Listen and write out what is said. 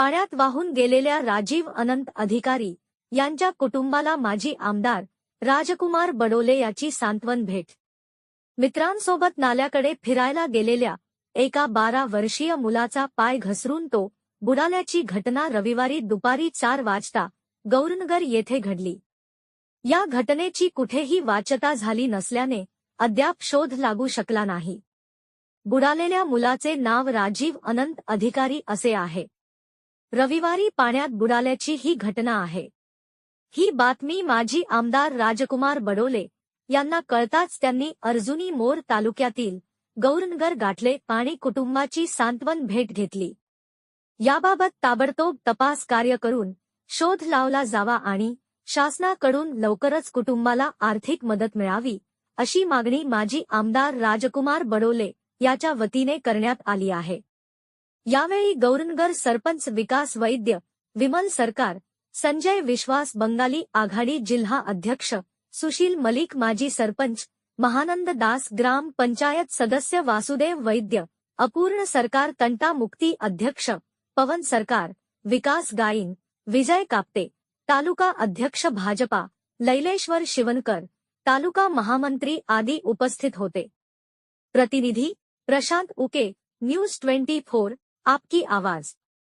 पाण्यात वाहून गेलेल्या राजीव अनंत अधिकारी यांच्या कुटुंबाला माजी आमदार राजकुमार बडोले याची सांत्वन भेट. मित्रांसोबत नाल्याकडे फिरायला गेलेल्या एका बारा वर्षीय मुलाचा पाय घसरून तो बुडाल्याची घटना रविवारी दुपारी चार वाजता गौरनगर येथे घडली. या घटनेची कुठेही वाचता झाली नसल्याने अद्याप शोध लागू शकला नाही. बुडालेल्या मुलाचे नाव राजीव अनंत अधिकारी असे आहे. रविवारी पाण्यात बुडाल्याची ही घटना आहे. ही बातमी माजी आमदार राजकुमार बडोले यांना कळताच त्यांनी अर्जुनी मोर तालुक्यातील गौरनगर गाठले आणि कुटुंबाची सांत्वन भेट घेतली. याबाबत ताबडतोब तपास कार्य करून शोध लावला जावा आणि शासनाकडून लवकरच कुटुंबाला आर्थिक मदत मिळावी अशी मागणी माजी आमदार राजकुमार बडोले याच्या वतीने करण्यात आली आहे. यावेळी गौरनगर सरपंच विकास वैद्य विमल सरकार संजय विश्वास बंगाली आघाडी जिल्हा अध्यक्ष सुशील मलिक माजी सरपंच महानंद दास ग्राम पंचायत सदस्य वासुदेव वैद्य अपूर्ण सरकार तंटा मुक्ती अध्यक्ष पवन सरकार विकास गाईन विजय कापते तालुका अध्यक्ष भाजपा लैलेश्वर शिवनकर तालुका महामंत्री आदी उपस्थित होते. प्रतिनिधी Prashant Uke news twenty four आपकी आवाज।